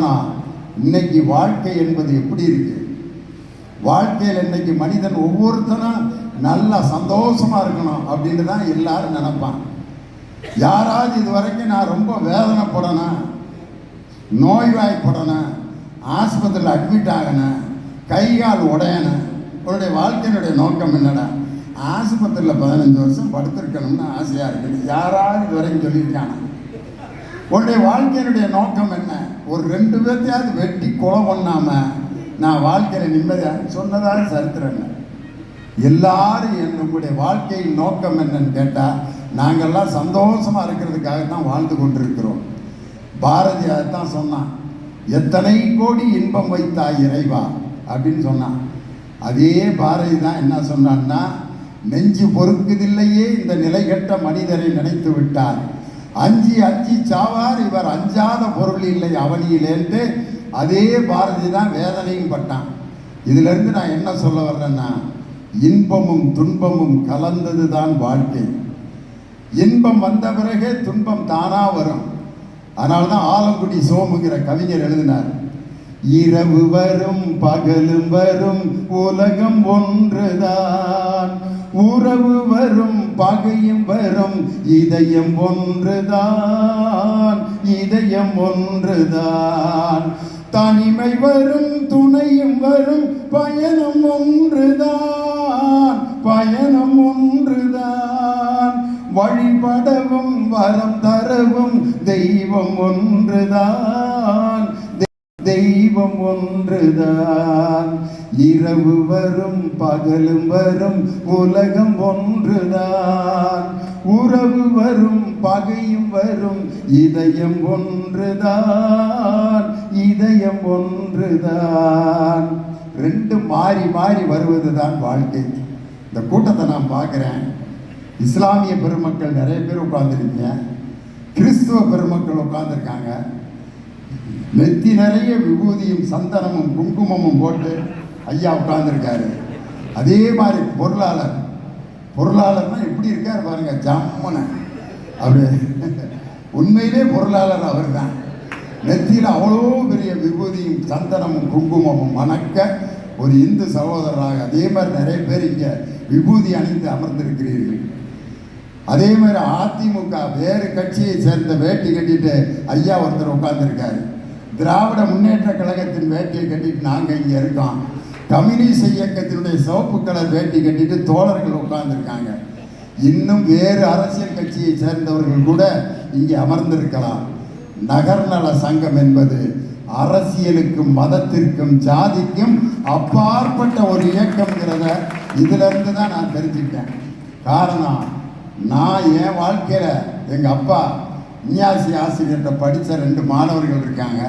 காரணம் இன்னைக்கு வாழ்க்கை என்பது எப்படி இருக்கு? வாழ்க்கையில் இன்னைக்கு மனிதன் ஒவ்வொருத்தனும் நல்லா சந்தோஷமா இருக்கணும் அப்படின்னு தான் எல்லாரும் நினைப்பான் யாராவது இது வரைக்கும் நான் ரொம்ப வேதனைப்படணும் நோய்வாய்ப்படணும் ஆஸ்பத்திரியில் அட்மிட் ஆகணும் கை கால் உடையணும் உன்னுடைய வாழ்க்கையினுடைய நோக்கம் என்னடா? ஆஸ்பத்திரியில் பதினஞ்சு வருஷம் படுத்திருக்கணும்னு ஆசையாக இருக்குது யாராவது இது வரைக்கும் சொல்லியிருக்கானா? உன்னுடைய வாழ்க்கையினுடைய நோக்கம் என்ன? ஒரு ரெண்டு பேர்த்தையாவது வெட்டி கொலை பண்ணாமல் நான் வாழ்க்கையில் நிம்மதியாக சொன்னதாக சரித்திரங்க எல்லாரும் என்னுடைய வாழ்க்கையின் நோக்கம் என்னன்னு கேட்டால் நாங்கள்லாம் சந்தோஷமாக இருக்கிறதுக்காக தான் வாழ்ந்து கொண்டிருக்கிறோம். பாரதியார் தான் சொன்னான் எத்தனை கோடி இன்பம் வைத்தா இறைவா? அப்படின்னு சொன்னான். அதே பாரதி தான் என்ன சொன்னான்னா நெஞ்சு பொறுக்குதில்லையே இந்த நிலைகட்ட மனிதரை நினைத்து விட்டார். அஞ்சி அஞ்சி சாவார் இவர் அஞ்சாத பொருள் இல்லை அவனியிலேன்ட்டு அதே பாரதி தான் வேதனையும் பட்டான். இதிலிருந்து நான் என்ன சொல்ல வர்றேன்னா இன்பமும் துன்பமும் கலந்தது தான் வாழ்க்கை. இன்பம் வந்த பிறகே துன்பம் தானாக வரும். அதனால தான் ஆலங்குடி சோமுங்கிற கவிஞர் எழுதினார் இரவு வரும் பகலும் வரும் உலகம் ஒன்றுதான். உறவு வரும் பகையும் வரும் இதயம் ஒன்றுதான் இதயம் ஒன்றுதான். தனிமை வரும் துணையும் வரும் பயணம் ஒன்றுதான் பயணம் ஒன்றுதான். வழிபடவும் வரம் தரவும் தெய்வம் ஒன்றுதான். தெய்வம் ஒன்றுதான். இரவு வரும் பகலும் வரும் உலகம் ஒன்றுதான். உறவு வரும் பகையும் வரும் இதயம் ஒன்றுதான். இதயம் ஒன்றுதான். ரெண்டு மாறி மாறி வருவதுதான் வாழ்க்கை. இந்த கூட்டத்தை நான் பார்க்குறேன். இஸ்லாமிய பெருமக்கள் நிறைய பேர் உட்காந்துருக்கீங்க கிறிஸ்துவ பெருமக்கள் உட்கார்ந்துருக்காங்க. நெத்தி நிறைய விபூதியும் சந்தனமும் குங்குமமும் போட்டு ஐயா உட்கார்ந்துருக்காரு. அதே மாதிரி பொருளாளர். பொருளாளர்னா எப்படி இருக்கார் பாருங்க ஜம்மனை அப்படி. உண்மையிலே பொருளாளர் அவர் தான் நெத்தியில் அவ்வளோ பெரிய விபூதியும் சந்தனமும் குங்குமமும் மணக்க ஒரு இந்து சகோதரராக அதே மாதிரி நிறைய பேர் இங்கே விபூதி அணிந்து அமர்ந்திருக்கிறீர்கள். அதே மாதிரி அதிமுக வேறு கட்சியை சேர்ந்த வேட்டி கட்டிட்டு ஐயா ஒருத்தர் உட்கார்ந்துருக்காரு. திராவிட முன்னேற்ற கழகத்தின் வேட்டியை கட்டிட்டு நாங்கள் இங்கே இருக்கோம். கம்யூனிஸ்ட் இயக்கத்தினுடைய சிவப்பு கலர் வேட்டி கட்டிட்டு தோழர்கள் உட்கார்ந்துருக்காங்க. இன்னும் வேறு அரசியல் கட்சியை சேர்ந்தவர்கள் கூட இங்கே அமர்ந்திருக்கலாம். நகர்நல சங்கம் என்பது அரசியலுக்கும் மதத்திற்கும் ஜாதிக்கும் அப்பாற்பட்ட ஒரு இயக்கம்ங்கிறத இதிலிருந்து தான் நான் தெரிஞ்சுக்கிட்டேன். காரணம் நான் என் வாழ்க்கையில் எங்கள் அப்பா நியாசி ஆசிரியர்கிட்ட படித்த ரெண்டு மாணவர்கள் இருக்காங்க.